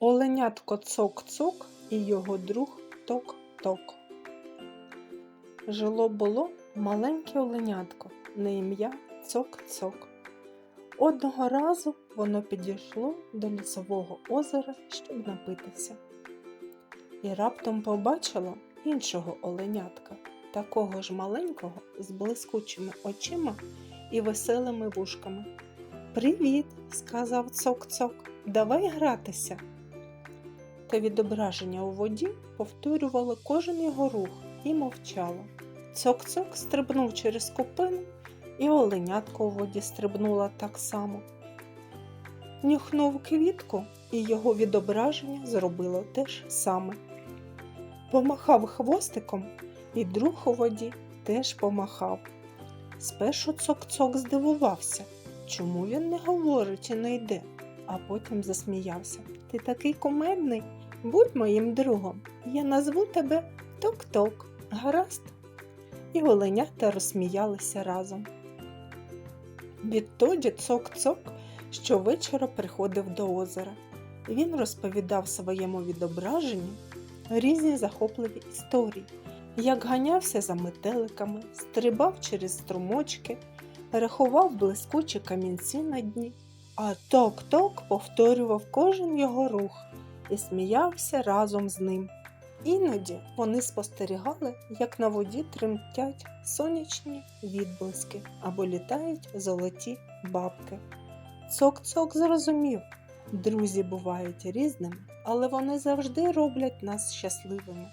Оленятко цок-цок і його друг ток-ток. Жило було маленьке оленятко на ім'я цок-цок. Одного разу воно підійшло до лісового озера, щоб напитися. І раптом побачило іншого оленятка, такого ж маленького, з блискучими очима і веселими вушками. Привіт, сказав цок-цок, давай гратися. Та відображення у воді повторювало кожен його рух і мовчало. Цок-цок стрибнув через купину, і оленятко у воді стрибнула так само. Нюхнув квітку, і його відображення зробило те ж саме. Помахав хвостиком, і друг у воді теж помахав. Спершу цок-цок здивувався, чому він не говорить і не йде, а потім засміявся. Ти такий кумедний, будь моїм другом. Я назву тебе Ток-Ток. Гаразд. І оленята розсміялися разом. Відтоді цок-цок щовечора приходив до озера. Він розповідав своєму відображенню різні захопливі історії, як ганявся за метеликами, стрибав через струмочки, рахував блискучі камінці на дні, а ток-ток повторював кожен його рух і сміявся разом з ним. Іноді вони спостерігали, як на воді тремтять сонячні відблиски або літають золоті бабки. Цок-цок зрозумів, друзі бувають різними, але вони завжди роблять нас щасливими.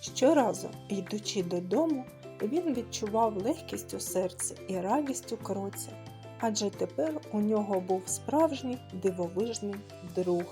Щоразу, йдучи додому, він відчував легкість у серці і радість у кроці, адже тепер у нього був справжній дивовижний друг.